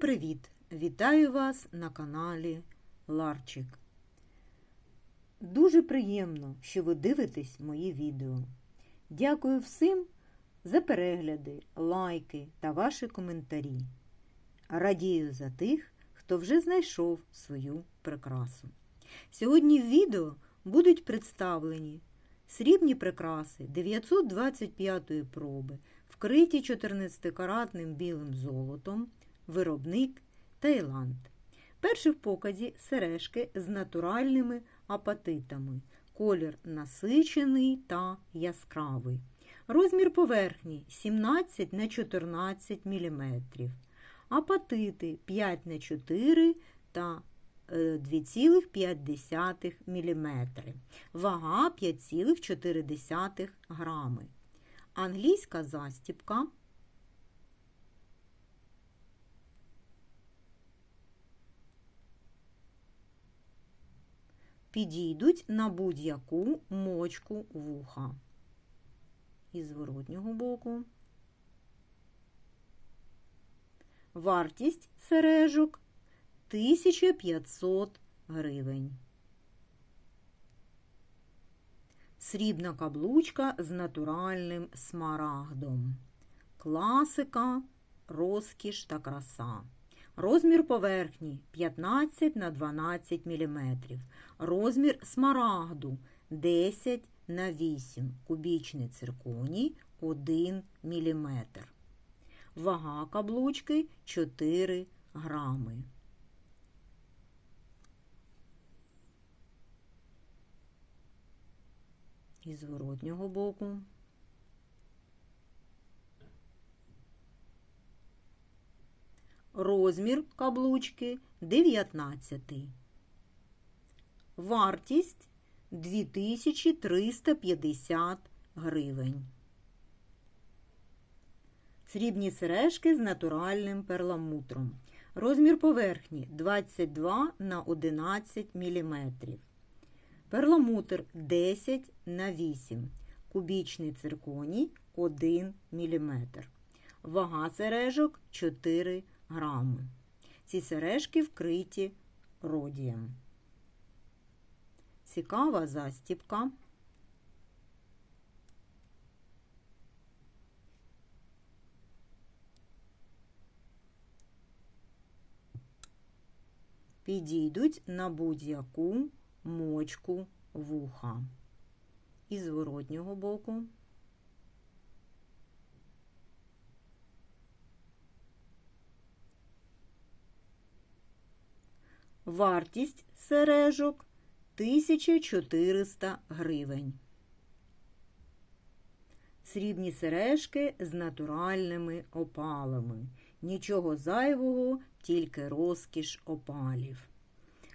Привіт! Вітаю вас на каналі Ларчик. Дуже приємно, що ви дивитесь мої відео. Дякую всім за перегляди, лайки та ваші коментарі. Радію за тих, хто вже знайшов свою прикрасу. Сьогодні в відео будуть представлені срібні прикраси 925 проби, вкриті 14-каратним білим золотом, виробник Таїланд. Перший в показі сережки з натуральними апатитами. Колір насичений та яскравий. Розмір поверхні 17 на 14 мм. Апатити 5 на 4 та 2,5 мм. Вага 5,4 грами. Англійська застіпка. Підійдуть на будь-яку мочку вуха. І зворотнього боку. Вартість сережок 1500 гривень. Срібна каблучка з натуральним смарагдом. Класика, розкіш та краса. Розмір поверхні 15 на 12 мм. Розмір смарагду 10 на 8 кубічний цирконій 1 мм. Вага каблучки 4 грами. І зворотнього боку. Розмір каблучки 19. Вартість 2350 гривень. Срібні сережки з натуральним перламутром. Розмір поверхні 22 на 11 мм. Перламутр 10 на 8 Кубічний цирконій 1 мм. Вага сережок 4 грами. Ці сережки вкриті родієм. Цікава застіпка. Підійдуть на будь-яку мочку вуха. І зворотнього боку. Вартість сережок 1400 гривень. Срібні сережки з натуральними опалами. Нічого зайвого, тільки розкіш опалів.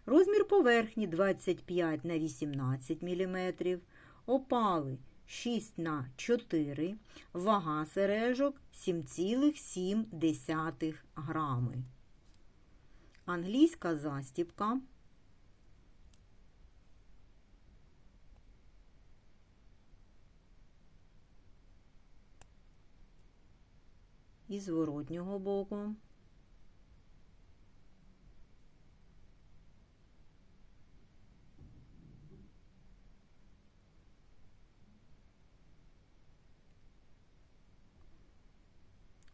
Розмір поверхні 25 на 18 мм. Опали 6 на 4 Вага сережок 7,7 грами. Англійська застіпка. І зворотнього боку.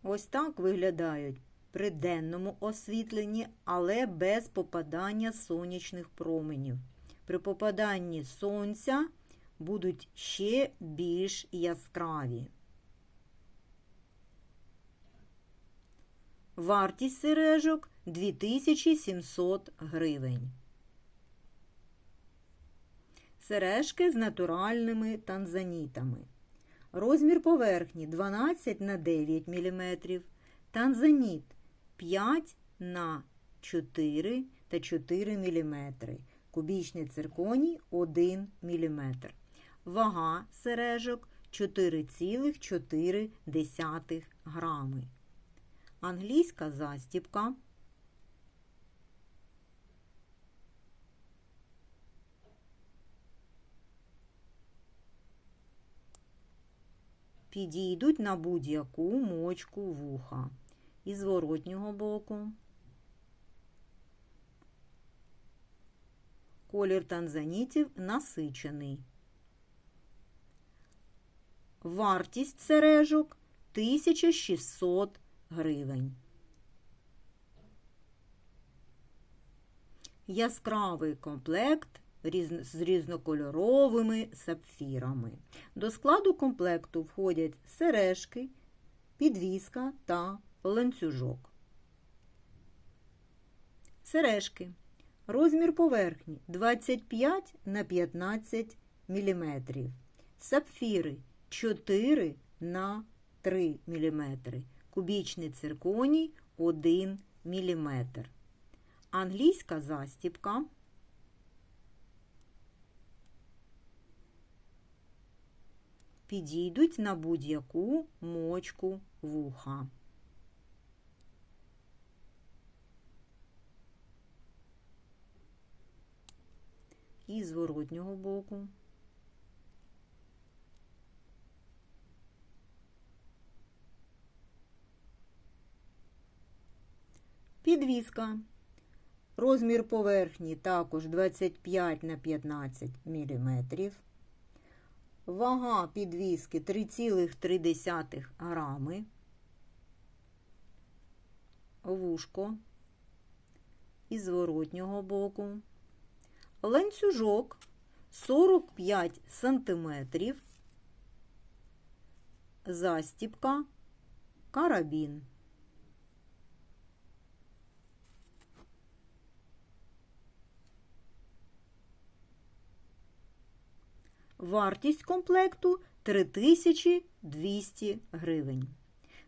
Ось так виглядають при денному освітленні, але без попадання сонячних променів. При попаданні сонця будуть ще більш яскраві. Вартість сережок 2700 гривень. Сережки з натуральними танзанітами. Розмір поверхні 12 на 9 мм. Танзаніт 5 на 4 та 4 мм. Кубічний цирконій 1 мм. Вага сережок 4,4 грами. Англійська застіпка. підійдуть на будь-яку мочку вуха і зворотнього боку. Колір танзанітів насичений. Вартість сережок 1600 гривень. Яскравий комплект з різнокольоровими сапфірами. До складу комплекту входять сережки, підвіска та ланцюжок. Сережки. Розмір поверхні 25 на 15 мм. Сапфіри 4 на 3 мм. Кубічний цирконій 1 мм. Англійська застіпка. Підійдуть на будь-яку мочку вуха. І зворотнього боку. Підвіска. Розмір поверхні також 25 на 15 мм. Вага підвіски 3,3 грами. Вушко із зворотнього боку. Ланцюжок 45 сантиметрів. Застіпка, карабін. Вартість комплекту 3200 гривень.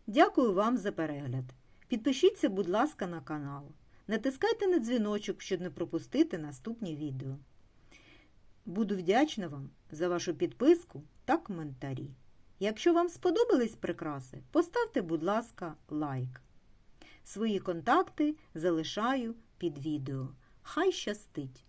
Дякую вам за перегляд. Підпишіться, будь ласка, на канал. Натискайте на дзвіночок, щоб не пропустити наступні відео. Буду вдячна вам за вашу підписку та коментарі. Якщо вам сподобались прикраси, поставте, будь ласка, лайк. Свої контакти залишаю під відео. Хай щастить!